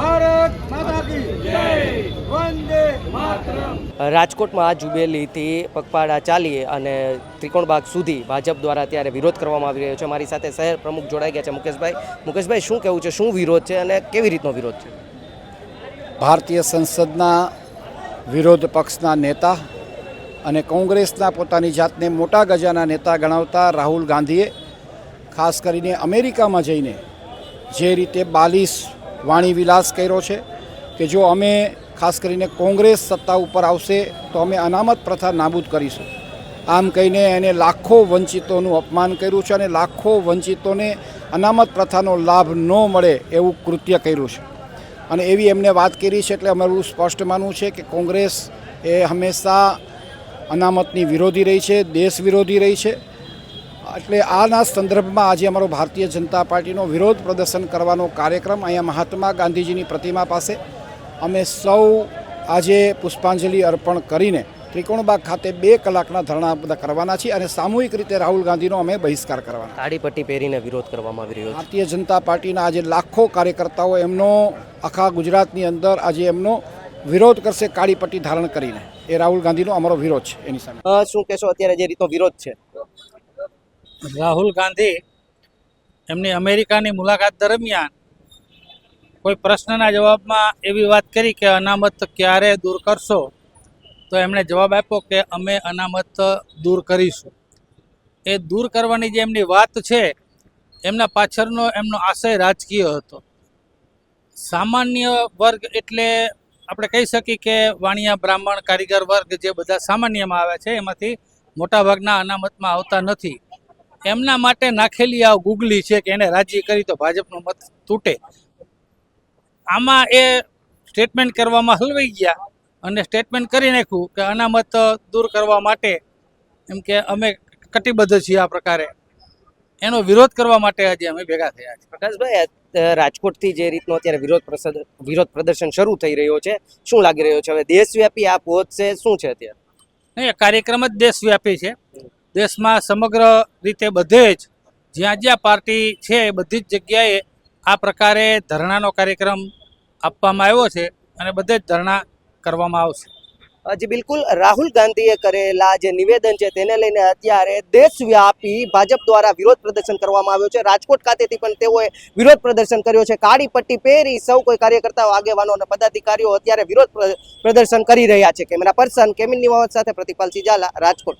ભારત માતા કી જય. વંદે માતરમ. રાજકોટમાં આ જુબેલીથી પગપાળા ચાલી અને ત્રિકોણબાગ સુધી ભાજપ દ્વારા અત્યારે વિરોધ કરવામાં આવી રહ્યો છે. મારી સાથે શહેર પ્રમુખ જોડાઈ ગયા છે મુકેશભાઈ. મુકેશભાઈ શું કહેવું છે? શું વિરોધ છે અને કેવી રીતનો વિરોધ છે? ભારતીય સંસદના વિરોધ પક્ષના નેતા અને કોંગ્રેસના પોતાની જાતને મોટા ગજાના નેતા ગણાવતા રાહુલ ગાંધીએ ખાસ કરીને અમેરિકામાં જઈને જે રીતે બાલિશ વાણી વિલાસ કર્યો છે કે જો અમે ખાસ કરીને કોંગ્રેસ સત્તા ઉપર આવશે તો અમે અનામત પ્રથા નાબૂદ કરીશું. આમ કહીને એને લાખો વંચિતોનું અપમાન કર્યું છે અને લાખો વંચિતોને અનામત પ્રથાનો લાભ ન મળે એવું કૃત્ય કર્યું છે. અને એવી એમને વાત કરી છે એટલે અમારું સ્પષ્ટ માનવું છે કે કોંગ્રેસ એ હંમેશા અનામતની વિરોધી રહી છે, દેશ વિરોધી રહી છે. એટલે આના સંદર્ભમાં આજે અમારો ભારતીય જનતા પાર્ટીનો વિરોધ પ્રદર્શન કરવાનો કાર્યક્રમ અહીંયા મહાત્મા ગાંધીજીની પ્રતિમા પાસે. અમે સૌ આજે પુષ્પાંજલિ અર્પણ કરીને ત્રિકોણબાગ ખાતે બે કલાકના ધરણા બધા કરવાના છીએ અને સામૂહિક રીતે રાહુલ ગાંધીનો અમે બહિષ્કાર કરવાના. કાળી પટ્ટી પહેરીને વિરોધ કરવામાં આવી રહ્યો ભારતીય જનતા પાર્ટીના આજે લાખો કાર્યકર્તાઓ એમનો આખા ગુજરાતની અંદર આજે એમનો વિરોધ કરશે કાળી પટ્ટી ધારણ કરીને. એ રાહુલ ગાંધીનો અમારો વિરોધ છે એની સામે. શું કહેશો? અત્યારે જે રીતનો વિરોધ છે? રાહુલ ગાંધી એમની અમેરિકાની મુલાકાત દરમિયાન કોઈ પ્રશ્નના જવાબમાં એવી વાત કરી કે અનામત ક્યારે દૂર કરશો, તો એમણે જવાબ આપ્યો કે અમે અનામત દૂર કરીશું. એ દૂર કરવાની જે એમની વાત છે, એમના પાછળનો એમનો આશય રાજકીય હતો. સામાન્ય વર્ગ એટલે આપણે કહી શકીએ કે વાણિયા બ્રાહ્મણ કારીગર વર્ગ જે બધા સામાન્યમાં આવે છે, એમાંથી મોટાભાગના અનામતમાં આવતા નથી. એમના માટે નાખેલી આ ગુગલી છે કે એને રાજી કરી તો ભાજપનો મત તૂટે. આમાં એ સ્ટેટમેન્ટ કરવામાં હલવાઈ ગયા અને સ્ટેટમેન્ટ કરી નાખ્યું કે અનામત દૂર કરવા માટે એમ કે અમે કટિબદ્ધ છીએ આ પ્રકારે. એનો વિરોધ કરવા માટે આજે અમે ભેગા થયા છીએ. પ્રકાશભાઈ રાજકોટથી જે રીતનો અત્યારે વિરોધ પ્રસદ- વિરોધ પ્રદર્શન શરૂ થઈ રહ્યો છે શું લાગી રહ્યો છે? હવે દેશવ્યાપી આ પહોંચશે શું છે અત્યારે? નહીં, કાર્યક્રમ જ દેશવ્યાપી છે. દેશમાં સમગ્ર રીતે બધે જ જ્યાં જ્યાં પાર્ટી છે, બધી જ જગ્યાએ આ પ્રકારે ધરણાનો કાર્યક્રમ આપવામાં આવ્યો છે અને બધે જ ધરણા કરવામાં આવશે. હજી બિલકુલ. રાહુલ ગાંધીએ કરેલા જે નિવેદન છે, તેને લઈને અત્યારે દેશવ્યાપી ભાજપ દ્વારા વિરોધ પ્રદર્શન કરવામાં આવ્યો છે. રાજકોટ ખાતેથી પણ તેઓએ વિરોધ પ્રદર્શન કર્યો છે. કાળી પટ્ટી પહેરી સૌ કોઈ કાર્યકર્તાઓ, આગેવાનો અને પદાધિકારીઓ અત્યારે વિરોધ પ્ર- પ્રદર્શન કરી રહ્યા છે. કેમેરા પર્સન કેમિન નિવાવત સાથે પ્રતિપાલ સિજાલા, રાજકોટ.